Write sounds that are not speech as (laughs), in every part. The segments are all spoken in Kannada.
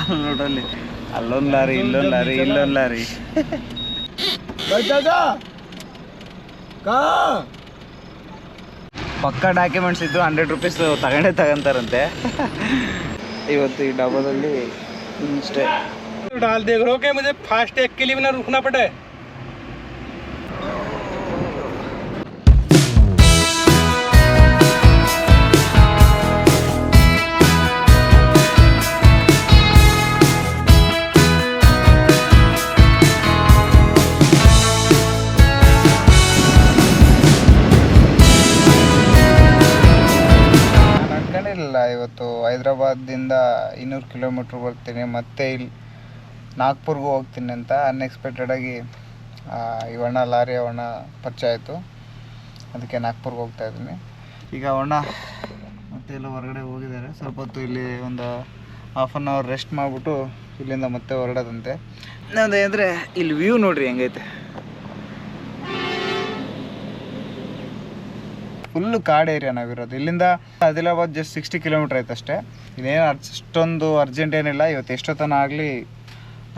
ಅಲ್ಲಿ ನೋಡ್ರಲ್ಲಿ ಅಲ್ಲೊಂದು ಲಾರಿ ಇಲ್ಲೊಂದು ಲಾರಿ ಇಲ್ಲೊಂದು ಲಾರಿ ಪಕ್ಕ ಡಾಕ್ಯುಮೆಂಟ್ಸ್ ಇದ್ದು ಹಂಡ್ರೆಡ್ ರುಪೀಸ್ ತಗೊಂಡೇ ತಗೊಂತಾರಂತೆ ಇವತ್ತು ಈ ಡಬ್ಬದಲ್ಲಿ ಇಷ್ಟೇ डाल देख रहे हो कि मुझे फास्ट टैग के लिए भी ना रुकना पड़े ನಾನು ಅನ್ಕೊಂಡಿರಲಿಲ್ಲ ಇವತ್ತು ಹೈದ್ರಾಬಾದಿಂದ ಇನ್ನೂರು ಕಿಲೋಮೀಟ್ರ್ ಬರ್ತೀನಿ ಮತ್ತೆ ಇಲ್ಲಿ ನಾಗ್ಪುರ್ಗೂ ಹೋಗ್ತೀನಿ ಅಂತ ಅನ್ಎಕ್ಸ್ಪೆಕ್ಟೆಡಾಗಿ ಇವಣ್ಣ ಲಾರಿ ಅವಣ್ಣ ಪರಿಚಯ ಆಯಿತು. ಅದಕ್ಕೆ ನಾಗ್ಪುರ್ಗೆ ಹೋಗ್ತಾ ಇದ್ದೀನಿ. ಈಗ ಅವಣ್ಣ ಮತ್ತೆ ಎಲ್ಲ ಹೊರಗಡೆ ಹೋಗಿದ್ದಾರೆ. ಸ್ವಲ್ಪ ಹೊತ್ತು ಇಲ್ಲಿ ಒಂದು ಹಾಫ್ ಆನ್ ಅವರ್ ರೆಸ್ಟ್ ಮಾಡಿಬಿಟ್ಟು ಇಲ್ಲಿಂದ ಮತ್ತೆ ಹೊರಡೋದಂತೆ. ಇನ್ನೊಂದು ಅಂದರೆ ಇಲ್ಲಿ ವ್ಯೂ ನೋಡ್ರಿ ಹೆಂಗೈತೆ. ಫುಲ್ಲು ಕಾಡ್ ಏರಿಯಾ ನಾವಿರೋದು ಇಲ್ಲಿಂದ ಆದಿಲಾಬಾದ್ ಜಸ್ಟ್ ಸಿಕ್ಸ್ಟಿ ಕಿಲೋಮೀಟ್ರ್ ಐತೆ ಅಷ್ಟೇ. ಇನ್ನೇನು ಅಷ್ಟೊಂದು ಅರ್ಜೆಂಟ್ ಏನಿಲ್ಲ. ಇವತ್ತು ಎಷ್ಟೊತ್ತನ ಆಗಲಿ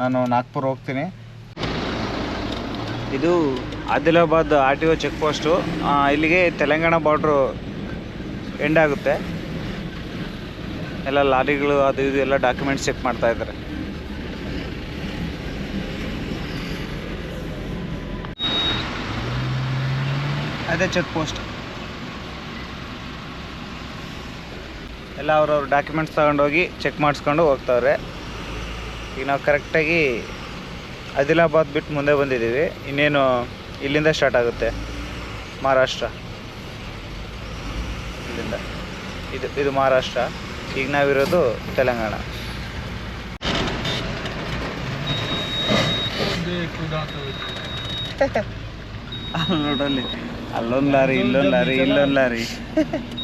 ನಾನು ನಾಗ್ಪುರ್ ಹೋಗ್ತೀನಿ. ಇದು Adilabad R T O check post ಇಲ್ಲಿಗೆ ತೆಲಂಗಾಣ ಬಾರ್ಡ್ರು ಎಂಡ್ ಆಗುತ್ತೆ. ಎಲ್ಲ ಲಾರಿಗಳು ಅದು ಇದು ಎಲ್ಲ ಡಾಕ್ಯುಮೆಂಟ್ಸ್ ಚೆಕ್ ಮಾಡ್ತಾ ಇದ್ದಾರೆ. ಅದೇ ಚೆಕ್ ಪೋಸ್ಟ್ ಎಲ್ಲ ಅವ್ರವ್ರ ಡಾಕ್ಯುಮೆಂಟ್ಸ್ ತೊಗೊಂಡೋಗಿ ಚೆಕ್ ಮಾಡಿಸ್ಕೊಂಡು ಹೋಗ್ತಾವ್ರೆ. ಈಗ ನಾವು ಕರೆಕ್ಟಾಗಿ ಆದಿಲಾಬಾದ್ ಬಿಟ್ಟು ಮುಂದೆ ಬಂದಿದ್ದೀವಿ. ಇನ್ನೇನು ಇಲ್ಲಿಂದ ಸ್ಟಾರ್ಟ್ ಆಗುತ್ತೆ. ಮಹಾರಾಷ್ಟ್ರ. ಇಲ್ಲಿಂದ. ಇದು ಇದು ಮಹಾರಾಷ್ಟ್ರ. ಈಗ ನಾವಿರೋದು ತೆಲಂಗಾಣ. (laughs) ಅಲ್ಲಿ ನೋಡ್ರಲ್ಲಿ ಅಲ್ಲೊಂದು ಲಾರಿ ಇಲ್ಲೊಂದು ಲಾರಿ ಇಲ್ಲೊಂದು ಲಾರಿ. (laughs)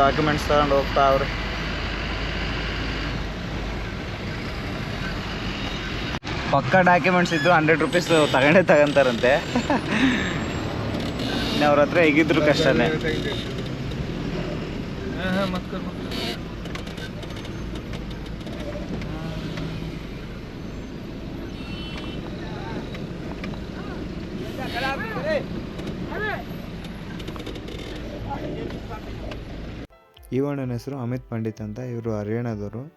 ಡಾಕ್ಯುಮೆಂಟ್ಸ್ ತಗೊಂಡು ಹೋಗ್ತಾ ಅವ್ರೆ ಪಕ್ಕ ಡಾಕ್ಯುಮೆಂಟ್ಸ್ ಇದ್ದು ಹಂಡ್ರೆಡ್ ರುಪೀಸ್ ತಗೊಂಡೇ ತಗೊಂತಾರಂತೆ ಅವ್ರ ಹತ್ರ ಹೇಗಿದ್ರು ಕಷ್ಟನೇ ಇವಣ್ಣನ ಹೆಸರು ಅಮಿತ್ ಪಂಡಿತ್ ಅಂತ ಇವರು ಹರಿಯಾಣದವರು.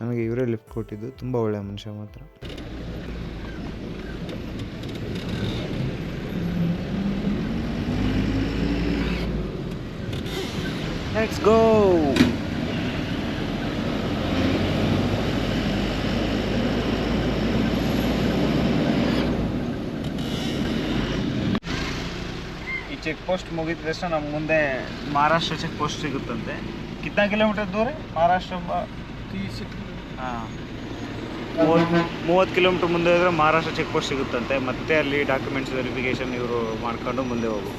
ನಮಗೆ ಇವರೇ ಲಿಫ್ಟ್ ಕೊಟ್ಟಿದ್ದು. ತುಂಬ ಒಳ್ಳೆಯ ಮನುಷ್ಯ ಮಾತ್ರ. Let's ಗೋ ಚೆಕ್ ಪೋಸ್ಟ್ ಮುಗಿದ ತಕ್ಷಣ ನಮ್ಮ ಮುಂದೆ ಮಹಾರಾಷ್ಟ್ರ ಚೆಕ್ ಪೋಸ್ಟ್ ಸಿಗುತ್ತಂತೆ. ಕಿತ್ನಾ ಕಿಲೋಮೀಟರ್ ದೂರ ಮಹಾರಾಷ್ಟ್ರ ಹಾಂ. ಮೂವತ್ತು ಮೂವತ್ತು ಕಿಲೋಮೀಟ್ರ್ ಮುಂದೆ ಹೋದ್ರೆ ಮಹಾರಾಷ್ಟ್ರ ಚೆಕ್ ಪೋಸ್ಟ್ ಸಿಗುತ್ತಂತೆ. ಮತ್ತೆ ಅಲ್ಲಿ ಡಾಕ್ಯುಮೆಂಟ್ಸ್ ವೆರಿಫಿಕೇಷನ್ ಇವರು ಮಾಡ್ಕೊಂಡು ಮುಂದೆ ಹೋಗು.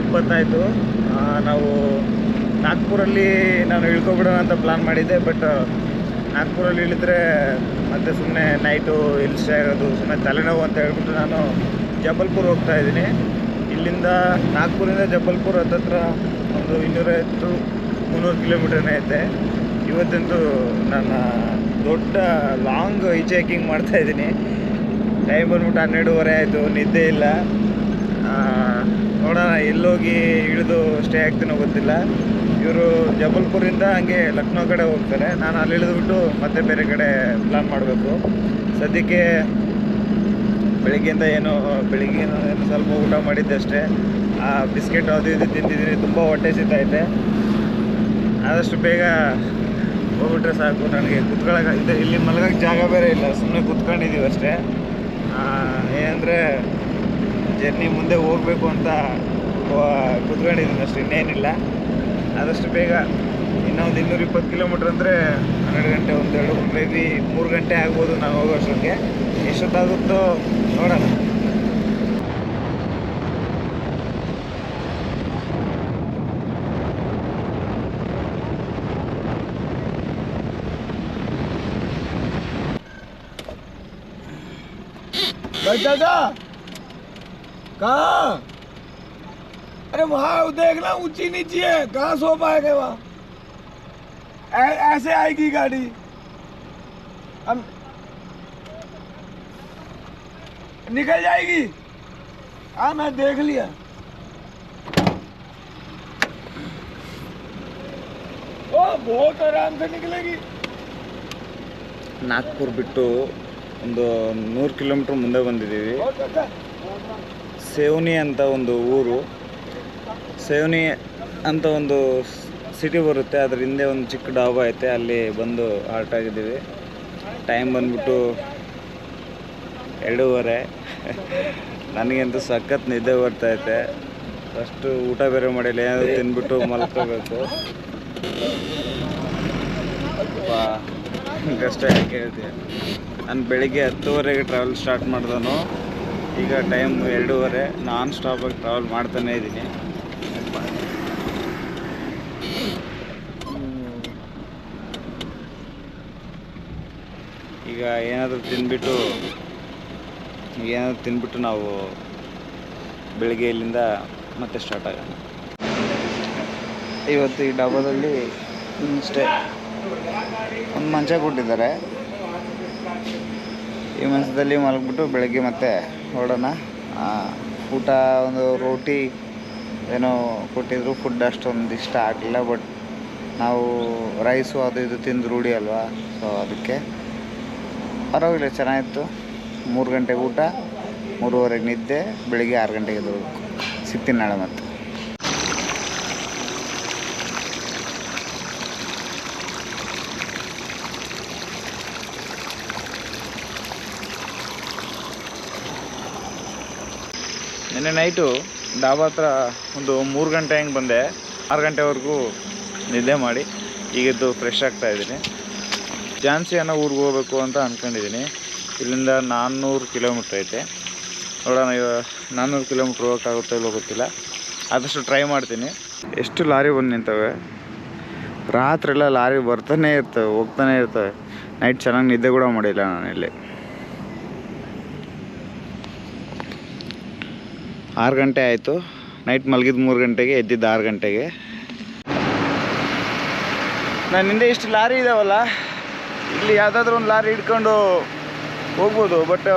ಇಪ್ಪತ್ತಾಯಿತು. ನಾವು ನಾಗ್ಪುರಲ್ಲಿ ನಾನು ಇಳ್ಕೊಬಿಡೋಣ ಅಂತ ಪ್ಲ್ಯಾನ್ ಮಾಡಿದ್ದೆ ಬಟ್ ನಾಗ್ಪುರಲ್ಲಿ ಇಳಿದ್ರೆ ಮತ್ತೆ ಸುಮ್ಮನೆ ನೈಟು ಇಲ್ಲಿ ಸ್ಟೇ ಆಗೋದು ಸುಮ್ಮನೆ ತಲೆನೋವು ಅಂತ ಹೇಳ್ಬಿಟ್ಟು ನಾನು ಜಬಲ್ಪುರ್ ಹೋಗ್ತಾ ಇದ್ದೀನಿ. ಇಲ್ಲಿಂದ ನಾಗ್ಪುರಿಂದ ಜಬಲ್ಪುರ್ ಹತ್ತತ್ರ ಒಂದು ಇನ್ನೂರೈವತ್ತು ಮುನ್ನೂರು ಕಿಲೋಮೀಟರ್ನೇ ಐತೆ. ಇವತ್ತಂತೂ ನಾನು ದೊಡ್ಡ ಲಾಂಗ್ ಈ ಹೈಕಿಂಗ್ ಮಾಡ್ತಾ ಇದ್ದೀನಿ. ಟೈಮ್ ಬಂದ್ಬಿಟ್ಟು ಹನ್ನೆರಡೂವರೆ ಆಯಿತು, ನಿದ್ದೆ ಇಲ್ಲ. ನೋಡೋಣ, ಎಲ್ಲೋಗಿ ಇಳಿದು ಸ್ಟೇ ಆಗ್ತೀನೋ ಗೊತ್ತಿಲ್ಲ. ಇವರು ಜಬಲ್ಪುರಿಂದ ಹಂಗೆ ಲಕ್ನೋ ಕಡೆ ಹೋಗ್ತಾರೆ. ನಾನು ಅಲ್ಲಿ ಇಳಿದ್ಬಿಟ್ಟು ಮತ್ತೆ ಬೇರೆ ಕಡೆ ಪ್ಲಾನ್ ಮಾಡಬೇಕು. ಸದ್ಯಕ್ಕೆ ಬೆಳಿಗ್ಗೆಯಿಂದ ಏನೋ, ಬೆಳಿಗ್ಗೆ ಏನೋ ಸ್ವಲ್ಪ ಊಟ ಮಾಡಿದ್ದೆ ಅಷ್ಟೇ. ಆ ಬಿಸ್ಕೆಟ್ ಅದು ಇದು ತಿಂತಿದ್ದೀನಿ ತುಂಬ ಹೊಟ್ಟೆ ಸಿಗ್ತಾಯಿದೆ ಆದಷ್ಟು ಬೇಗ ಹೋಗ್ಬಿಟ್ರೆ ಸಾಕು. ನನಗೆ ಕುತ್ಕೊಳ್ಳೋಕೆ ಇದೆ ಇಲ್ಲಿ ಮಲಗೋಕ್ಕೆ ಜಾಗ ಬೇರೆ ಇಲ್ಲ. ಸುಮ್ಮನೆ ಕುತ್ಕೊಂಡಿದ್ದೀವಿ ಅಷ್ಟೇ. ಏನಂದರೆ ಜರ್ನಿ ಮುಂದೆ ಹೋಗಬೇಕು ಅಂತ ಕುತ್ಕೊಂಡಿದ್ದೀನಿ ಅಷ್ಟು, ಇನ್ನೇನಿಲ್ಲ. ಆದಷ್ಟು ಬೇಗ ಇನ್ನೊಂದು ಇನ್ನೂರ ಇಪ್ಪತ್ತು ಕಿಲೋಮೀಟ್ರ್ ಅಂದರೆ ಹನ್ನೆರಡು ಗಂಟೆ, ಒಂದೆರಡು, ಮೇ ಬಿ ಮೂರು ಗಂಟೆ ಆಗ್ಬೋದು ನಾವು ಹೋಗೋ ಅಷ್ಟೊತ್ತಿಗೆ. ಎಷ್ಟೊತ್ತಾಗುತ್ತೋ ನೋಡೋಣ. दादा कहा अरे वहां देखना ऊंची नीची है कहाँ सो पाएगा वहाँ ऐ- ऐसे आएगी गाड़ी हम निकल जाएगी हाँ मैं देख लिया ओ बहुत आराम से निकलेगी ನಾಗ್ಪುರ್ ಬಿಟ್ಟು ಒಂದು ನೂರು ಕಿಲೋಮೀಟ್ರ್ ಮುಂದೆ ಬಂದಿದ್ದೀವಿ बहुत अच्छा ಸೇವನಿ ಅಂತ ಒಂದು ಊರು. ಸೇವನಿ ಅಂತ ಒಂದು ಸಿಟಿ ಬರುತ್ತೆ. ಅದ್ರ ಹಿಂದೆ ಒಂದು ಚಿಕ್ಕ ಡಾಬಾ ಐತೆ. ಅಲ್ಲಿ ಬಂದು ಆಲ್ಟ್ ಆಗಿದ್ದೀವಿ ಟೈಮ್ ಬಂದ್ಬಿಟ್ಟು ಎರಡೂವರೆ. ನನಗಂತೂ ಸಖತ್ ನಿದ್ದೆ ಬರ್ತೈತೆ ಫಸ್ಟು ಊಟ ಬೇರೆ ಮಾಡಿಲ್ಲ. ಏನಾದರೂ ತಿಂದ್ಬಿಟ್ಟು ಮಲ್ಕೋಬೇಕು. ಕಷ್ಟ ಯಾಕೆ ಹೇಳ್ತೀನಿ ನಾನು ಬೆಳಿಗ್ಗೆ ಹತ್ತುವರೆಗೆ ಟ್ರಾವೆಲ್ ಸ್ಟಾರ್ಟ್ ಮಾಡ್ದನು ಈಗ ಟೈಮ್ ಎರಡೂವರೆ. ನಾನ್ ಸ್ಟಾಪಾಗಿ ಟ್ರಾವೆಲ್ ಮಾಡ್ತಾನೇ ಇದ್ದೀನಿ. ಈಗ ಏನಾದರೂ ತಿನ್ಬಿಟ್ಟು ಏನಾದರೂ ತಿನ್ಬಿಟ್ಟು ನಾವು ಬೆಳಿಗ್ಗೆ ಇಲ್ಲಿಂದ ಮತ್ತೆ ಸ್ಟಾರ್ಟ್ ಆಗೋಣ. ಇವತ್ತು ಈ ಡಬ್ಬದಲ್ಲಿ ಸ್ಟೇ ಒಂದು ಮಂಚ ಕೊಟ್ಟಿದ್ದಾರೆ. ಈ ಮಂಚದಲ್ಲಿ ಮಲಗಿಬಿಟ್ಟು ಬೆಳಗ್ಗೆ ಮತ್ತೆ ಆ, ಊಟ ಒಂದು ರೋಟಿ ಏನೋ ಕೊಟ್ಟಿದ್ರು ಫುಡ್ ಅಷ್ಟೊಂದು ಇಷ್ಟ ಆಗಲಿಲ್ಲ ಬಟ್ ನಾವು ರೈಸು ಅದು ಇದು ತಿಂದು ರೂಢಿ ಅಲ್ವಾ? ಸೊ ಅದಕ್ಕೆ ಪರವಾಗಿಲ್ಲ ಚೆನ್ನಾಗಿತ್ತು. ಮೂರು ಗಂಟೆಗೆ ಊಟ ಮೂರುವರೆಗೆ ನಿದ್ದೆ ಬೆಳಿಗ್ಗೆ ಆರು ಗಂಟೆಗೆ ಎದ್ದು ಸಿಗ್ತೀನಿ ನಾಳೆ ಮತ್ತೆ. ನಿನ್ನೆ ನೈಟು ಡಾಬಾ ಹತ್ರ ಒಂದು ಮೂರು ಗಂಟೆ ಹಂಗೆ ಬಂದೆ. ಆರು ಗಂಟೆವರೆಗೂ ನಿದ್ದೆ ಮಾಡಿ ಈಗಿದ್ದು ಫ್ರೆಶ್ ಆಗ್ತಾ ಇದ್ದೀನಿ. ಝಾನ್ಸಿ ಅನ್ನೋ ಊರಿಗೆ ಹೋಗ್ಬೇಕು ಅಂತ ಅಂದ್ಕೊಂಡಿದ್ದೀನಿ ಇಲ್ಲಿಂದ ನಾನ್ನೂರು ಕಿಲೋಮೀಟ್ರ್ ಐತೆ. ನೋಡೋಣ ನಾನ್ನೂರು ಕಿಲೋಮೀಟ್ರ್ ಹೋಗೋಕ್ಕಾಗುತ್ತೋ ಇಲ್ಲೋ ಗೊತ್ತಿಲ್ಲ. ಆದಷ್ಟು ಟ್ರೈ ಮಾಡ್ತೀನಿ. ಎಷ್ಟು ಲಾರಿ ಬಂದು ನಿಂತವೆ? ರಾತ್ರಿ ಎಲ್ಲ ಲಾರಿ ಬರ್ತಾನೆ ಇರ್ತವೆ, ಹೋಗ್ತಾನೆ ಇರ್ತವೆ. ನೈಟ್ ಚೆನ್ನಾಗಿ ನಿದ್ದೆ ಕೂಡ ಮಾಡಿಲ್ಲ ನಾನಿಲ್ಲಿ. ಆರು ಗಂಟೆ ಆಯಿತು. ನೈಟ್ ಮಲಗಿದ ಮೂರು ಗಂಟೆಗೆ, ಎದ್ದಿದ್ದು ಆರು ಗಂಟೆಗೆ. ನನ್ನ ಹಿಂದೆ ಇಷ್ಟು ಲಾರಿ ಇದಾವಲ್ಲ, ಇಲ್ಲಿ ಯಾವುದಾದ್ರೂ ಒಂದು ಲಾರಿ ಹಿಡ್ಕೊಂಡು ಹೋಗ್ಬೋದು ಬಟ್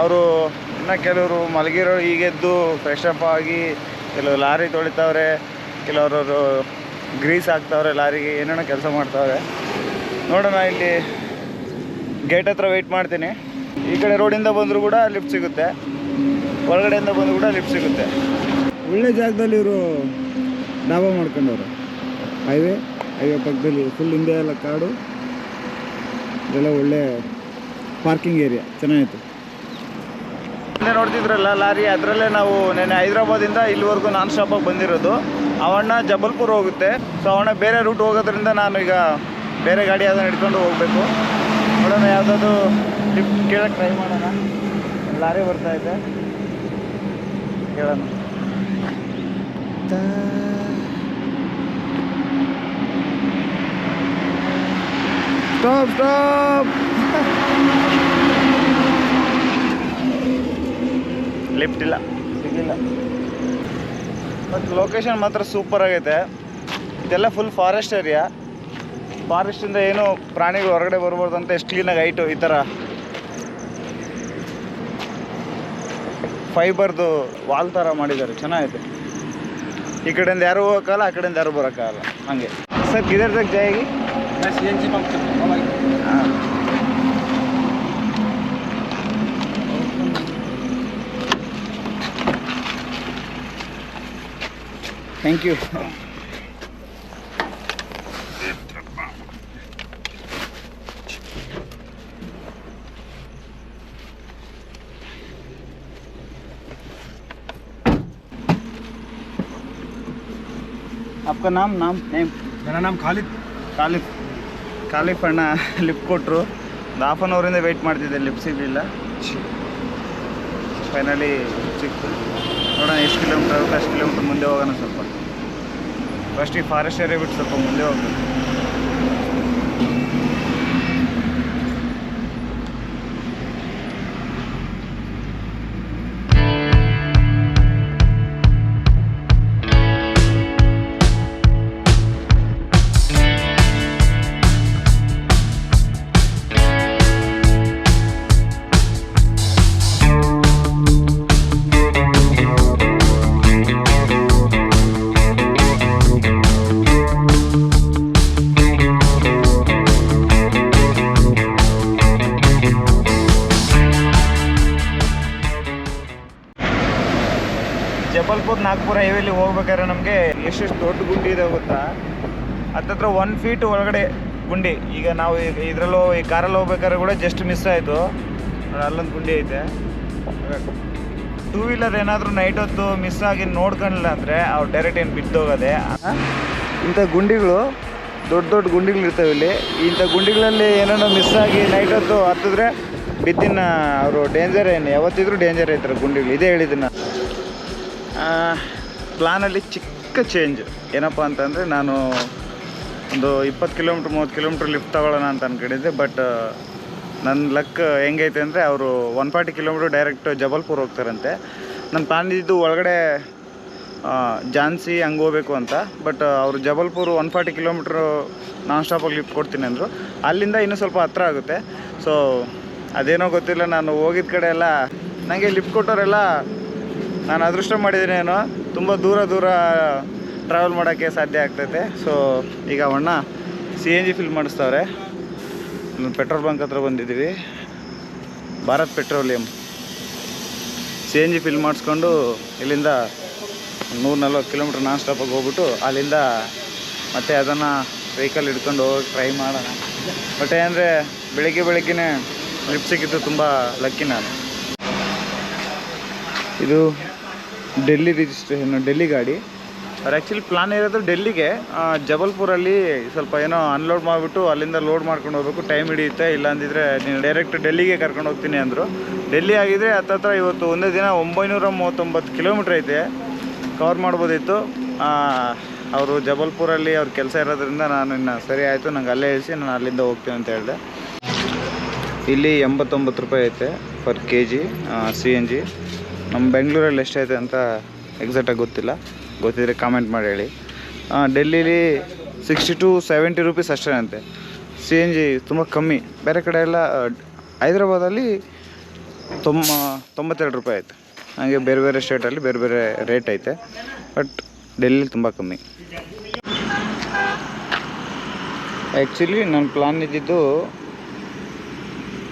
ಅವರು ಇನ್ನು ಕೆಲವರು ಮಲಗಿರೋ ಈಗೆದ್ದು ಫ್ರೆಶ್ ಅಪ್ ಆಗಿ ಕೆಲವರು ಲಾರಿ ತೊಳಿತಾವ್ರೆ ಕೆಲವರು ಗ್ರೀಸ್ ಹಾಕ್ತಾವ್ರೆ ಲಾರಿಗೆ, ಏನೇನೋ ಕೆಲಸ ಮಾಡ್ತಾವ್ರೆ. ನೋಡೋಣ ಇಲ್ಲಿ ಗೇಟ್ ಹತ್ರ ವೆಯ್ಟ್ ಮಾಡ್ತೀನಿ. ಈ ಕಡೆ ರೋಡಿಂದ ಬಂದರೂ ಕೂಡ ಲಿಫ್ಟ್ ಸಿಗುತ್ತೆ. ಒಳಗಡೆಯಿಂದ ಬಂದು ಕೂಡ ಲಿಫ್ಟ್ ಸಿಗುತ್ತೆ. ಒಳ್ಳೆ ಜಾಗದಲ್ಲಿ ಇವರು ಡಾಬಾ ಮಾಡ್ಕೊಂಡವ್ರು. ಹೈವೇ ಹೈವೇ ಪಕ್ಕದಲ್ಲಿ ಫುಲ್ ಹಿಂದೆ ಎಲ್ಲ ಕಾಡು. ಇದೆಲ್ಲ ಒಳ್ಳೆ ಪಾರ್ಕಿಂಗ್ ಏರಿಯಾ ಚೆನ್ನಾಗಿತ್ತು. ಹಿಂದೆ ನೋಡ್ತಿದ್ರಲ್ಲ ಲಾರಿ ಅದರಲ್ಲೇ ನಾವು ನೆನ್ನೆ ಹೈದ್ರಾಬಾದಿಂದ ಇಲ್ಲಿವರೆಗೂ ನಾನ್ ಸ್ಟಾಪಾಗಿ ಬಂದಿರೋದು. ಅವಣ್ಣ ಜಬಲ್ಪುರ್ ಹೋಗುತ್ತೆ. ಸೊ ಅವಣ್ಣ ಬೇರೆ ರೂಟ್ ಹೋಗೋದ್ರಿಂದ ನಾನು ಈಗ ಬೇರೆ ಗಾಡಿ ಯಾವ್ದಾರು ಹಿಡ್ಕೊಂಡು ಹೋಗಬೇಕು. ನೋಡೋಣ ಯಾವುದಾದ್ರು ಲಿಫ್ಟ್ ಕೇಳೋಕ್ಕೆ ಟ್ರೈ ಮಾಡೋಣ. ಲಾರಿ ಬರ್ತಾ ಇದೆ. ಕೇಳೋಣ. Stop stop. ಲಿಫ್ಟ್ ಇಲ್ಲ. ಸಿಗಿಲ್ಲ ಬಟ್ ಲೊಕೇಶನ್ ಮಾತ್ರ ಸೂಪರ್ ಆಗೈತೆ. ಇದೆಲ್ಲ ಫುಲ್ ಫಾರೆಸ್ಟ್ ಏರಿಯಾ ಫಾರೆಸ್ಟಿಂದ ಏನು ಪ್ರಾಣಿಗಳು ಹೊರಗಡೆ ಬರ್ಬಾರ್ದು ಅಂತ ಎಷ್ಟು ಕ್ಲೀನಾಗಿ ಹೈಟು ಈ ಥರ ಫೈಬರ್ದು ವಾಲ್ ಥರ ಮಾಡಿದ್ದಾರೆ. ಚೆನ್ನಾಗಿದೆ. ಈ ಕಡೆಯಿಂದ ಯಾರು ಹೋಗೋಕ್ಕಲ್ಲ ಆ ಕಡೆಯಿಂದ ಯಾರು ಬರೋಕ್ಕಾಗಲ್ಲ. ಹಂಗೆ. ಸರ್ ಗಿದರ್ ತಗ ಹಾಂ. ಥ್ಯಾಂಕ್ ಯು आपका नाम नाम नेम मेरा नाम खालिद ಖಾಲಿಫ್ ಖಾಲಿಫ್ ಅಣ್ಣ ಲಿಫ್ಟ್ ಕೊಟ್ಟರು ಒಂದು ಹಾಫ್ ಆನ್ ಅವರಿಂದ ವೆಯ್ಟ್ ಮಾಡ್ತಿದ್ದೆ ಲಿಫ್ಟ್ ಸಿಗಲಿಲ್ಲ ಫೈನಲಿ ಸಿಕ್ತು ನೋಡೋಣ ಎಷ್ಟು ಕಿಲೋಮೀಟ್ರ್ ಆಗುತ್ತೆ ಅಷ್ಟು ಕಿಲೋಮೀಟ್ರ್ ಮುಂದೆ ಹೋಗೋಣ ಸ್ವಲ್ಪ ಫಸ್ಟಿಗೆ ಫಾರೆಸ್ಟ್ ಏರಿಯಾ ಬಿಟ್ಟು ಸ್ವಲ್ಪ ಮುಂದೆ ಹೋಗ್ಬೇಕು ಹತ್ತತ್ರ ಒನ್ ಫೀಟ್ ಒಳಗಡೆ ಗುಂಡಿ. ಈಗ ನಾವು ಇದರಲ್ಲೂ ಈ ಕಾರಲ್ಲಿ ಹೋಗ್ಬೇಕಾದ್ರೆ ಕೂಡ ಜಸ್ಟ್ ಮಿಸ್ ಆಯಿತು. ಅಲ್ಲೊಂದು ಗುಂಡಿ ಐತೆ. ಟೂ ವೀಲರ್ ಏನಾದರೂ ನೈಟ್ ಹೊತ್ತು ಮಿಸ್ ಆಗಿ ನೋಡ್ಕೊಂಡಿಲ್ಲ ಅಂದರೆ ಅವ್ರು ಡೈರೆಕ್ಟ್ ಏನು ಬಿದ್ದೋಗೋದೆ. ಇಂಥ ಗುಂಡಿಗಳು, ದೊಡ್ಡ ದೊಡ್ಡ ಗುಂಡಿಗಳು ಇರ್ತವೆ ಇಲ್ಲಿ. ಇಂಥ ಗುಂಡಿಗಳಲ್ಲಿ ಏನೇನೋ ಮಿಸ್ ಆಗಿ ನೈಟ್ ಹೊತ್ತು ಹತ್ತಿದ್ರೆ ಬಿದ್ದಿನ ಅವರು ಡೇಂಜರ್ ಏನು? ಯಾವತ್ತಿದ್ರೂ ಡೇಂಜರ್ ಐತಾರೆ ಗುಂಡಿಗಳು. ಇದೇ ಹೇಳಿದ್ದೀನಿ ಪ್ಲಾನಲ್ಲಿ ಚಿಕ್ಕ ಚೇಂಜ್ ಏನಪ್ಪ ಅಂತಂದರೆ ನಾನು ಒಂದು ಇಪ್ಪತ್ತು ಕಿಲೋಮೀಟ್ರ್ ಮೂವತ್ತು ಕಿಲೋಮೀಟ್ರ್ ಲಿಫ್ಟ್ ತಗೊಳ್ಳೋಣ ಅಂತ ಅಂದ್ಕೊಂಡಿದ್ದೆ ಬಟ್ ನನ್ನ ಲಕ್ ಹೆಂಗೈತೆ ಅಂದರೆ ಅವರು one forty kilometre direct Jabalpur ಹೋಗ್ತಾರಂತೆ. ನನ್ನ ಪ್ಲಾನ್ ಒಳಗಡೆ ಆ, ಝಾನ್ಸಿ ಹಂಗೆ ಹೋಗ್ಬೇಕು ಅಂತ ಬಟ್ ಅವರು ಜಬಲ್ಪುರ್ ಒನ್ ಫಾರ್ಟಿ ಕಿಲೋಮೀಟ್ರು ನಾನ್ ಸ್ಟಾಪಲ್ಲಿ ಲಿಫ್ಟ್ ಕೊಡ್ತೀನಿ ಅಂದರು. ಅಲ್ಲಿಂದ ಇನ್ನೂ ಸ್ವಲ್ಪ ಹತ್ರ ಆಗುತ್ತೆ. ಸೊ ಅದೇನೋ ಗೊತ್ತಿಲ್ಲ ನಾನು ಹೋಗಿದ್ದ ಕಡೆ ಎಲ್ಲ ನನಗೆ ಲಿಫ್ಟ್ ಕೊಟ್ಟವರೆಲ್ಲ ನಾನು ಅದೃಷ್ಟ ಮಾಡಿದ್ದೀನೇನೋ ತುಂಬ ದೂರ ದೂರ ಟ್ರಾವೆಲ್ ಮಾಡೋಕ್ಕೆ ಸಾಧ್ಯ ಆಗ್ತೈತೆ. ಸೊ ಈಗ ಅವಣ್ಣ ಸಿ ಎನ್ ಜಿ ಫಿಲ್ ಮಾಡಿಸ್ತವ್ರೆ. ಪೆಟ್ರೋಲ್ ಬಂಕ್ ಹತ್ರ ಬಂದಿದ್ದೀವಿ Bharat Petroleum C N G fill ಮಾಡಿಸ್ಕೊಂಡು ಇಲ್ಲಿಂದ ನೂರ ನಲ್ವತ್ತು ಕಿಲೋಮೀಟ್ರ್ ನಾನ್ ಸ್ಟಾಪಾಗಿ ಹೋಗ್ಬಿಟ್ಟು ಅಲ್ಲಿಂದ ಮತ್ತೆ ಅದನ್ನು ವೆಹಿಕಲ್ ಹಿಡ್ಕೊಂಡು ಹೋಗಿ ಟ್ರೈ ಮಾಡೋಣ. ಬಟ್ ಏನಂದರೆ ಬೆಳಿಗ್ಗೆ ಬೆಳಗ್ಗೆನೇ ಲಿಫ್ಟ್ ಸಿಕ್ಕಿದ್ದು ತುಂಬ ಲಕ್ಕಿ ನಾನು. ಇದು ಡೆಲ್ಲಿ ರಿಜಿಸ್ಟ್ರೇಷನ್ ಡೆಲ್ಲಿ ಗಾಡಿ. ಅವ್ರು ಆ್ಯಕ್ಚುಲಿ ಪ್ಲಾನ್ ಇರೋದು ಡೆಲ್ಲಿಗೆ. ಜಬಲ್ಪುರಲ್ಲಿ ಸ್ವಲ್ಪ ಏನೋ ಅನ್ಲೋಡ್ ಮಾಡಿಬಿಟ್ಟು ಅಲ್ಲಿಂದ ಲೋಡ್ ಮಾಡ್ಕೊಂಡು ಹೋಗ್ಬೇಕು. ಟೈಮ್ ಹಿಡಿಯುತ್ತೆ, ಇಲ್ಲಾಂದಿದ್ರೆ ನೀನು ಡೈರೆಕ್ಟ್ ಡೆಲ್ಲಿಗೆ ಕರ್ಕೊಂಡು ಹೋಗ್ತೀನಿ ಅಂದರು. ಡೆಲ್ಲಿ ಆಗಿದ್ರೆ ಹತ್ತತ್ರ ಇವತ್ತು ಒಂದೇ ದಿನ ಒಂಬೈನೂರ ಮೂವತ್ತೊಂಬತ್ತು ಕಿಲೋಮೀಟ್ರ್ ಐತೆ. ಕವರ್ ಮಾಡ್ಬೋದಿತ್ತು. ಅವರು ಜಬಲ್ಪುರಲ್ಲಿ ಅವ್ರ ಕೆಲಸ ಇರೋದ್ರಿಂದ ನಾನು ಇನ್ನು ಸರಿ ಆಯಿತು. ನಂಗೆ ಅಲ್ಲೇ ಇಳಿಸಿ, ನಾನು ಅಲ್ಲಿಂದ ಹೋಗ್ತೀನಿ ಅಂತ ಹೇಳಿದೆ. ಇಲ್ಲಿ ಎಂಬತ್ತೊಂಬತ್ತು ರೂಪಾಯಿ ಐತೆ per K G C N G ನಮ್ಮ ಬೆಂಗಳೂರಲ್ಲಿ ಎಷ್ಟೈತೆ ಅಂತ ಎಕ್ಸಾಕ್ಟಾಗಿ ಗೊತ್ತಿಲ್ಲ. ಗೊತ್ತಿದ್ರೆ ಕಾಮೆಂಟ್ ಮಾಡಿ ಹೇಳಿ. ಡೆಲ್ಲಿಲಿ ಸಿಕ್ಸ್ಟಿ ಟು ಸೆವೆಂಟಿ ರುಪೀಸ್ ಅಷ್ಟೇ ಅಂತೆ ಸಿ ಎನ್ ಜಿ ತುಂಬ ಕಮ್ಮಿ. ಬೇರೆ ಕಡೆ ಎಲ್ಲ ಹೈದ್ರಾಬಾದಲ್ಲಿ ತೊಂಬ ತೊಂಬತ್ತೆರಡು ರೂಪಾಯಿ ಐತೆ ಹಾಗೆ ಬೇರೆ ಬೇರೆ ಸ್ಟೇಟಲ್ಲಿ ಬೇರೆ ಬೇರೆ ರೇಟ್ ಐತೆ. ಬಟ್ ಡೆಲ್ಲಿ ತುಂಬ ಕಮ್ಮಿ. ಆ್ಯಕ್ಚುಲಿ ನನ್ನ ಪ್ಲಾನ್ ಇದ್ದಿದ್ದು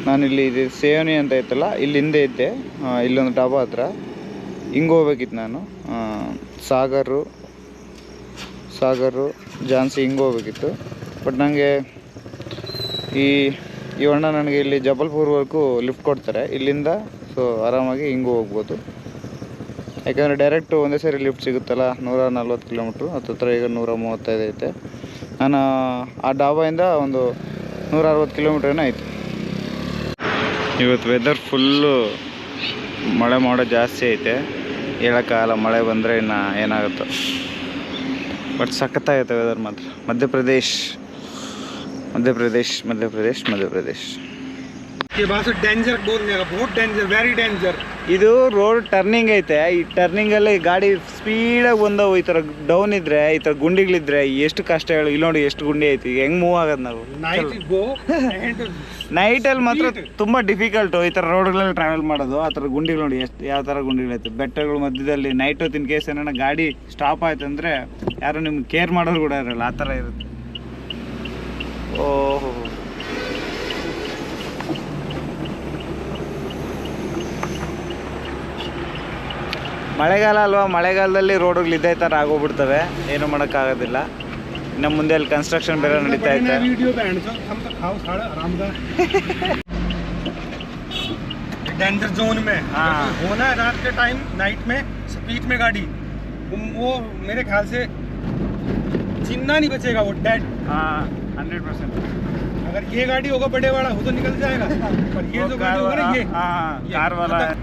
ನಾನಿಲ್ಲಿ ಇದು ಸೇವನಿ ಅಂತ ಇತ್ತಲ್ಲ, ಇಲ್ಲಿ ಹಿಂದೆ ಇದ್ದೆ. ಇಲ್ಲೊಂದು ಡಾಬಾ ಹತ್ರ. ಹಿಂಗೆ ಹೋಗ್ಬೇಕಿತ್ತು ನಾನು. ಸಾಗರು ಸಾಗರು, ಝಾನ್ಸಿ ಹಿಂಗೆ ಹೋಗ್ಬೇಕಿತ್ತು. ಬಟ್ ನನಗೆ ಈ ಈ ಅಣ್ಣ ನನಗೆ ಇಲ್ಲಿ ಜಬಲ್ಪುರ್ವರೆಗೂ ಲಿಫ್ಟ್ ಕೊಡ್ತಾರೆ. ಇಲ್ಲಿಂದ ಸೊ ಆರಾಮಾಗಿ ಹಿಂಗೂ ಹೋಗ್ಬೋದು. ಯಾಕಂದರೆ ಡೈರೆಕ್ಟು ಒಂದೇ ಸರಿ ಲಿಫ್ಟ್ ಸಿಗುತ್ತಲ್ಲ, ನೂರ ನಲ್ವತ್ತು ಕಿಲೋಮೀಟ್ರು ಹತ್ತತ್ರ ಈಗ ನೂರ ಮೂವತ್ತೈದು ಐತೆ. ನಾನು ಆ ಡಾಬಾಯಿಂದ ಒಂದು ನೂರ ಅರವತ್ತು ಕಿಲೋಮೀಟ್ರೇನೋ ಆಯಿತು. ಇವತ್ತು ವೆದರ್ ಫುಲ್ಲು ಮಳೆ ಮಾಡೋ ಜಾಸ್ತಿ ಐತೆ. ಹೇಳೋಕ್ಕಾಗಲ್ಲ ಮಳೆ ಬಂದರೆ ಇನ್ನು ಏನಾಗುತ್ತೋ. ಬಟ್ ಸಖತ್ತಾಗುತ್ತೆ ವೆದರ್ ಮಾತ್ರ. ಮಧ್ಯಪ್ರದೇಶ್ ಮಧ್ಯಪ್ರದೇಶ್ ಮಧ್ಯಪ್ರದೇಶ್ ಮಧ್ಯಪ್ರದೇಶ್. के बाद से डेंजर बोलने का बहुत डेंजर वेरी डेंजर ಇದು ರೋಡ್ ಟರ್ನಿಂಗ್ ಐತೆ ಈ ಟರ್ನಿಂಗಲ್ಲಿ ಗಾಡಿ ಸ್ಪೀಡಾಗಿ ಬಂದವು ಈ ಥರ ಡೌನ್ ಇದ್ರೆ ಈ ಥರ ಗುಂಡಿಗಳಿದ್ರೆ ಎಷ್ಟು ಕಷ್ಟ ಹೇಳು ಇಲ್ಲಿ ನೋಡಿ ಎಷ್ಟು ಗುಂಡಿ ಐತಿ ಈಗ ಹೆಂಗೆ ಮೂವ್ ಆಗೋದು ನಾವು नाइट गो (laughs) एंड ನೈಟಲ್ಲಿ ಮಾತ್ರ ತುಂಬ ಡಿಫಿಕಲ್ಟು ಈ ಥರ ರೋಡ್ಗಳಲ್ಲಿ ಟ್ರಾವೆಲ್ ಮಾಡೋದು ಆ ಥರ ಗುಂಡಿಗಳು ನೋಡಿ ಎಷ್ಟು ಯಾವ ಥರ ಗುಂಡಿಗಳೈತೆ ಬೆಟ್ಟಗಳ ಮಧ್ಯದಲ್ಲಿ ನೈಟ್ ಹೊತ್ತಿನ ಕೇಸ್ ಏನಾರ ಗಾಡಿ ಸ್ಟಾಪ್ ಆಯ್ತು ಅಂದರೆ ಯಾರು ನಿಮ್ಗೆ ಕೇರ್ ಮಾಡೋರು ಕೂಡ ಇರಲ್ಲ ಆ ಥರ ಇರುತ್ತೆ ಓಹೋ ಮಳೆಗಾಲ ಅಲ್ವಾ ಮಳೆಗಾಲದಲ್ಲಿ ರೋಡ್ಗಳು ಇದೇ ಥರ ಆಗೋಗ್ಬಿಡ್ತವೆ ಏನು ಮಾಡೋಕ್ಕಾಗೋದಿಲ್ಲ ಇನ್ನು ಮುಂದೆ ಅಲ್ಲಿ ಕನ್ಸ್ಟ್ರಕ್ಷನ್ ಬೇರೆ ನಡೀತಾ ಐತೆ वीडियो बैंड से हम तो खाओ साड़ा आराम का डेंजर जोन में हाँ। होना है रात के टाइम नाइट में स्पीड में गाड़ी वो- वो मेरे ख्याल से जिंदा नहीं बचेगा वो डेड हाँ हंड्रेड परसेंट अगर ये गाड़ी होगा बड़े वाला वो तो निकल जाएगा पर ये जो गाड़ी होगा ना ये हाँ ये कार वाला है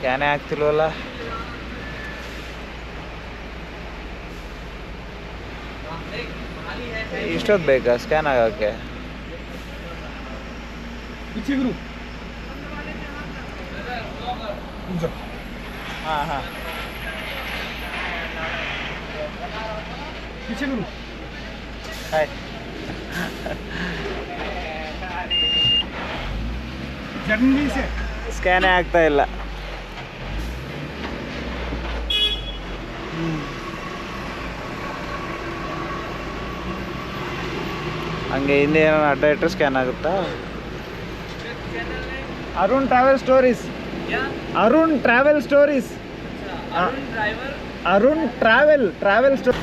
ಸ್ಕ್ಯಾನೇ ಆಗ್ತಿಲ್ವಲ್ಲ? ಇಷ್ಟೊತ್ತು ಬೇಕಾ ಸ್ಕ್ಯಾನ್ ಆಗೋಕ್ಕೆ? ಹಾಂ ಹಾಂ. ಸ್ಕ್ಯಾನೇ ಆಗ್ತಾ ಇಲ್ಲ. ಹಂಗೆ ಹಿಂದೆ ಏನೋ ಅಡ್ಡ ಇಟ್ಟರೆ ಸ್ಕ್ಯಾನ್ ಆಗುತ್ತಾ Arun travel stories Arun travel stories Arun travel travel stories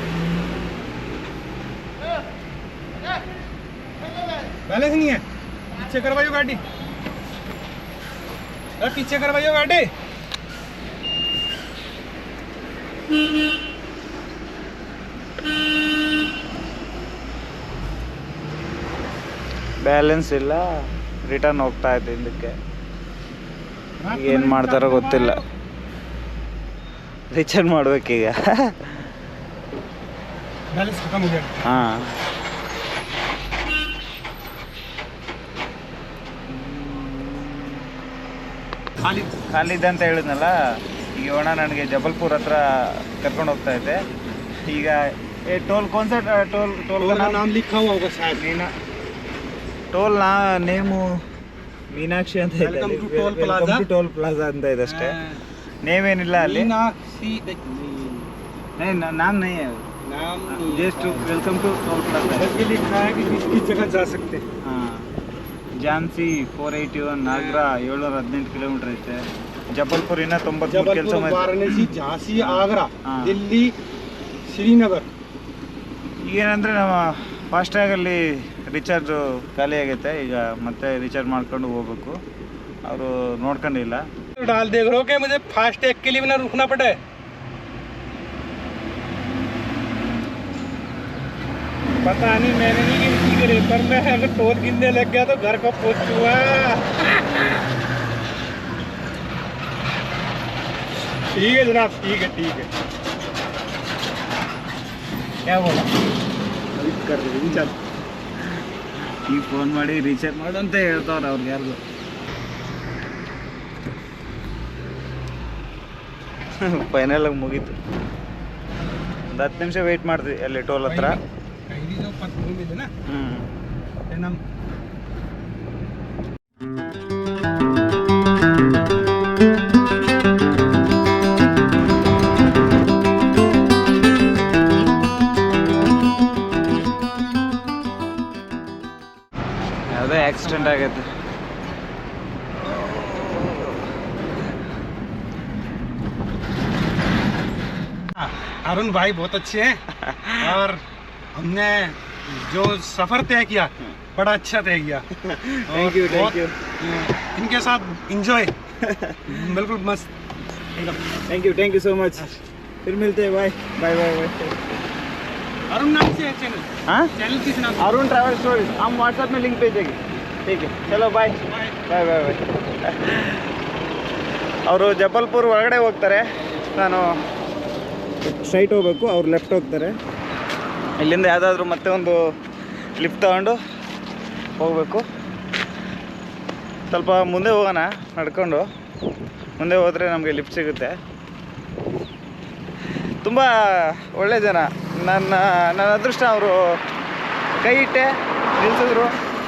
balance नहीं है पीछे करवाइयो गाड़ी अरे पीछे करवाइयो गाड़ी ಬ್ಯಾಲೆನ್ಸ್ ಇಲ್ಲ. ರಿಟರ್ನ್ ಹೋಗ್ತಾ ಇದೆ ಹಿಂದಕ್ಕೆ. ಏನು ಮಾಡ್ತಾರೋ ಗೊತ್ತಿಲ್ಲ. ರಿಚರ್ನ್ ಮಾಡ್ಬೇಕೀಗ ಖಾಲಿ. ಖಾಲಿ ಅಂತ ಹೇಳಿದ್ನಲ್ಲ ಈಗ ಒಣ ನನಗೆ ಜಬಲ್ಪುರ್ ಹತ್ರ ಕರ್ಕೊಂಡು ಹೋಗ್ತಾ ಇದ್ದೆ ಈಗ ಟೋಲ್ ಕೋನ್ಸರ್ಟ್ ಟೋಲ್ ಟೋಲ್ ಲಿಖಾ ಹೋಗೋ ಸರ್ ನೀನು ಟೋಲ್ ನಾ ನೇಮು ಮೀನಾಕ್ಷಿ ಅಂತ ಇದೆ Welcome to Toll Plaza. Toll plaza ಅಂತ ಇದೆ ಅಷ್ಟೇ ನೇಮ್ ಏನಿಲ್ಲ ಅಲ್ಲಿ मीनाक्षी नहीं ना- नाम नहीं है नाम just welcome to toll plaza बस ये लिखा है कि किस किस जगह जा सकते हैं ಹಾಂ ಝಾನ್ಸಿ ಫೋರ್ ಏಯ್ಟಿ ಒನ್ ನಾಗ್ರಾ ಏಳ್ನೂರ ಹದಿನೆಂಟು ಕಿಲೋಮೀಟ್ರ್ ಐತೆ ಜಬಲ್ಪುರ್ ಇನ್ನ ತೊಂಬತ್ಮೂರು ಕೆಲಸ जबलपुर वाराणसी झांसी आगरा हाँ। दिल्ली श्रीनगर ಈಗೇನಂದರೆ ನಮ್ಮ ಫಾಸ್ಟ್ಯಾಗಲ್ಲಿ ರಿಚಾರ್ಜು ಖಾಲಿ ಆಗೈತೆ ಈಗ ಮತ್ತೆ ರಿಚಾರ್ಜ್ ಮಾಡ್ಕೊಂಡು ಹೋಗ್ಬೇಕು ಅವರು ನೋಡ್ಕೊಂಡಿಲ್ಲ डाल देख रहे हो कि मुझे फास्ट टैग के लिए भी ना रुकना पड़े पता नहीं मैंने नहीं गिनती करी पर मैं अगर टोल गिनने लग गया तो घर को पहुंचूंगा ठीक है जनाब ठीक है ठीक है ಯಾವ ಈಗ ಫೋನ್ ಮಾಡಿ ರೀಚಾರ್ಜ್ ಮಾಡು ಅಂತ ಹೇಳ್ತಾವ್ರೆ ಅವ್ರಿಗೆ ಫೈನಲ್ ಆಗಿ ಮುಗೀತು. ಒಂದು ಹತ್ತು ನಿಮಿಷ ವೆಯ್ಟ್ ಮಾಡ್ತೀವಿ ಅಲ್ಲಿ ಟೋಲ್ ಹತ್ರ. ಹ್ಞೂ ಆಕ್ಸಿಡೆಂಟ್ ಆಗೈತೆ अरुण भाई बहुत अच्छे हैं और (laughs) हमने जो सफर तय किया बड़ा अच्छा तय किया Thank you, thank you. अ, इनके साथ इंजॉय (laughs) बिल्कुल मस्त एकदम thank you thank you so much फिर मिलते हैं bye bye bye bye Arun नाम से है चैनल हाँ चैनल किस नाम अरुण ट्रैवल स्टोरीज हम व्हाट्सएप में लिंक भेजेंगे ठीक है चलो बाय ಬಾಯ್ ಬಾಯ್ ಬಾಯ್ ಅವರು ಜಬಲ್ಪುರ್ ಒಳಗಡೆ ಹೋಗ್ತಾರೆ ನಾನು ಸ್ಟ್ರೈಟ್ ಹೋಗ್ಬೇಕು ಅವ್ರು ಲೆಫ್ಟ್ ಹೋಗ್ತಾರೆ ಇಲ್ಲಿಂದ ಯಾವುದಾದ್ರೂ ಮತ್ತೆ ಒಂದು ಲಿಫ್ಟ್ ತಗೊಂಡು ಹೋಗಬೇಕು ಸ್ವಲ್ಪ ಮುಂದೆ ಹೋಗೋಣ ನಡ್ಕೊಂಡು ಮುಂದೆ ಹೋದರೆ ನಮಗೆ ಲಿಫ್ಟ್ ಸಿಗುತ್ತೆ ತುಂಬ ಒಳ್ಳೆ ಜನ ನನ್ನ ನನ್ನ ಅದೃಷ್ಟ ಅವರು ಕೈ ಇಟ್ಟೆ ನಿಲ್ಸಿದ್ರು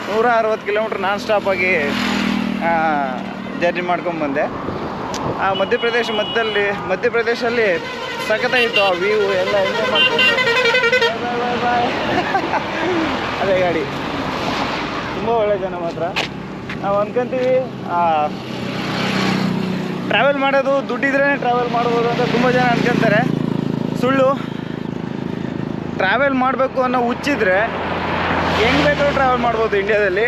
ನೂರ ಅರವತ್ತು ಕಿಲೋಮೀಟ್ರ್ ನಾನ್ ಸ್ಟಾಪಾಗಿ ಜರ್ನಿ ಮಾಡ್ಕೊಂಬಂದೆ ಆ, ಮಧ್ಯಪ್ರದೇಶ ಮಧ್ಯದಲ್ಲಿ, ಮಧ್ಯಪ್ರದೇಶಲ್ಲಿ ಸಖತ್ತಾಗಿತ್ತು ಆ ವ್ಯೂ ಎಲ್ಲ ಎಂಜಾಯ್ ಮಾಡ್ಕೊಂಡು. (laughs) ಅದೇ ಗಾಡಿ. ತುಂಬ ಒಳ್ಳೆ ಜನ ಮಾತ್ರ. ನಾವು ಅಂದ್ಕೊಂತೀವಿ ಟ್ರಾವೆಲ್ ಮಾಡೋದು ದುಡ್ಡಿದ್ರೇ ಟ್ರಾವೆಲ್ ಮಾಡ್ಬೋದು ಅಂತ ತುಂಬ ಜನ ಅನ್ಕೊಂತಾರೆ. ಸುಳ್ಳು. ಟ್ರಾವೆಲ್ ಮಾಡಬೇಕು ಅನ್ನೋ ಹುಚ್ಚಿದ್ರೆ ಹೆಂಗೆ ಬೇಕಾದ್ರೂ ಟ್ರಾವೆಲ್ ಮಾಡ್ಬೋದು ಇಂಡಿಯಾದಲ್ಲಿ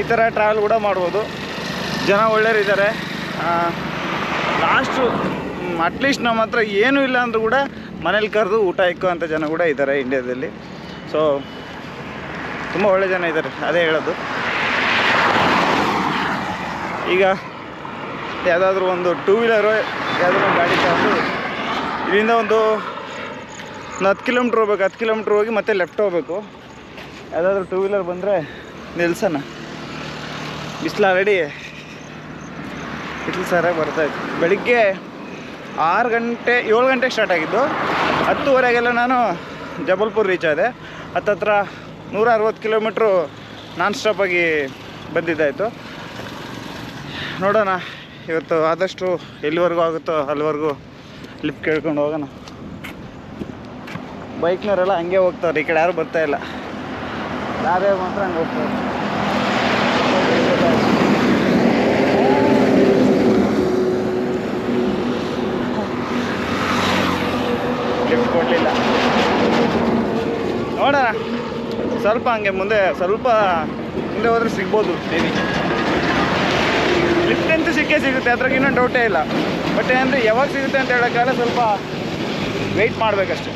ಈ ಥರ ಟ್ರಾವೆಲ್ ಕೂಡ ಮಾಡ್ಬೋದು. ಜನ ಒಳ್ಳೆಯರಿದ್ದಾರೆ ಲಾಸ್ಟು ಅಟ್ಲೀಸ್ಟ್ ನಮ್ಮ ಹತ್ರ ಏನೂ ಇಲ್ಲ ಅಂದರೂ ಕೂಡ ಮನೇಲಿ ಕರೆದು ಊಟ ಇಕ್ಕೋ ಅಂತ ಜನ ಕೂಡ ಇದ್ದಾರೆ ಇಂಡಿಯಾದಲ್ಲಿ ಸೊ ತುಂಬ ಒಳ್ಳೆ ಜನ ಇದ್ದಾರೆ, ಅದೇ ಹೇಳೋದು. ಈಗ ಯಾವುದಾದ್ರೂ ಒಂದು ಟೂ ವೀಲರು ಯಾವುದಾದ್ರು ಒಂದು ಗಾಡಿ ತಗೊಂಡು ಇಲ್ಲಿಂದ ಒಂದು ಒಂದು ಹತ್ತು ಕಿಲೋಮೀಟ್ರ್ ಹೋಗ್ಬೇಕು, ಹತ್ತು ಕಿಲೋಮೀಟ್ರ್ ಹೋಗಿ ಮತ್ತೆ ಲೆಫ್ಟ್ ಹೋಗ್ಬೇಕು. ಯಾವುದಾದ್ರೂ ಟೂ ವೀಲರ್ ಬಂದರೆ ನಿಲ್ಸೋಣ ಬಿಸಿಲು ಆಲ್ರೆಡಿ ಇಟ್ಲು ಸರಿಯಾಗಿ ಬರ್ತಾಯಿತ್ತು ಬೆಳಿಗ್ಗೆ ಆರು ಗಂಟೆ, ಏಳು ಗಂಟೆಗೆ ಸ್ಟಾರ್ಟ್ ಆಗಿದ್ದು. ಹತ್ತುವರೆಗೆಲ್ಲ ನಾನು ಜಬಲ್ಪುರ್ ರೀಚ್ ಆದೆ. ಹತ್ತತ್ರ ನೂರ ಅರವತ್ತು ಕಿಲೋಮೀಟ್ರು ನಾನ್ ಸ್ಟಾಪಾಗಿ ಬಂದಿದ್ದಾಯಿತು ನೋಡೋಣ, ಇವತ್ತು ಆದಷ್ಟು ಎಲ್ಲಿವರೆಗೂ ಆಗುತ್ತೋ ಅಲ್ಲಿವರೆಗೂ ಲಿಫ್ಟ್ ಕೇಳ್ಕೊಂಡು ಹೋಗೋಣ. ಬೈಕ್ನವರೆಲ್ಲ ಹಂಗೆ ಹೋಗ್ತಾರೆ, ಈ ಕಡೆ ಯಾರು ಬರ್ತಾ ಯಾರೇ ಮಾತ್ರ ಹಂಗೆ ಹೋಗ್ತಾರೆ ಲಿಫ್ಟ್ ನೋಡೋಣ. ಸ್ವಲ್ಪ ಹಂಗೆ ಮುಂದೆ, ಸ್ವಲ್ಪ ಮುಂದೆ ಹೋದ್ರೆ ಸಿಗ್ಬೋದು ದೇವಿ ಲಿಫ್ಟ್ ಅಂತೂ ಸಿಕ್ಕೇ ಸಿಗುತ್ತೆ, ಅದ್ರಾಗ ಇನ್ನೂ ಡೌಟೇ ಇಲ್ಲ. ಬಟ್ ಏನಂದರೆ, ಯಾವಾಗ ಸಿಗುತ್ತೆ ಅಂತ ಹೇಳೋಕ್ಕಾಗಲ್ಲ, ಸ್ವಲ್ಪ ವೆಯ್ಟ್ ಮಾಡಬೇಕಷ್ಟೆ.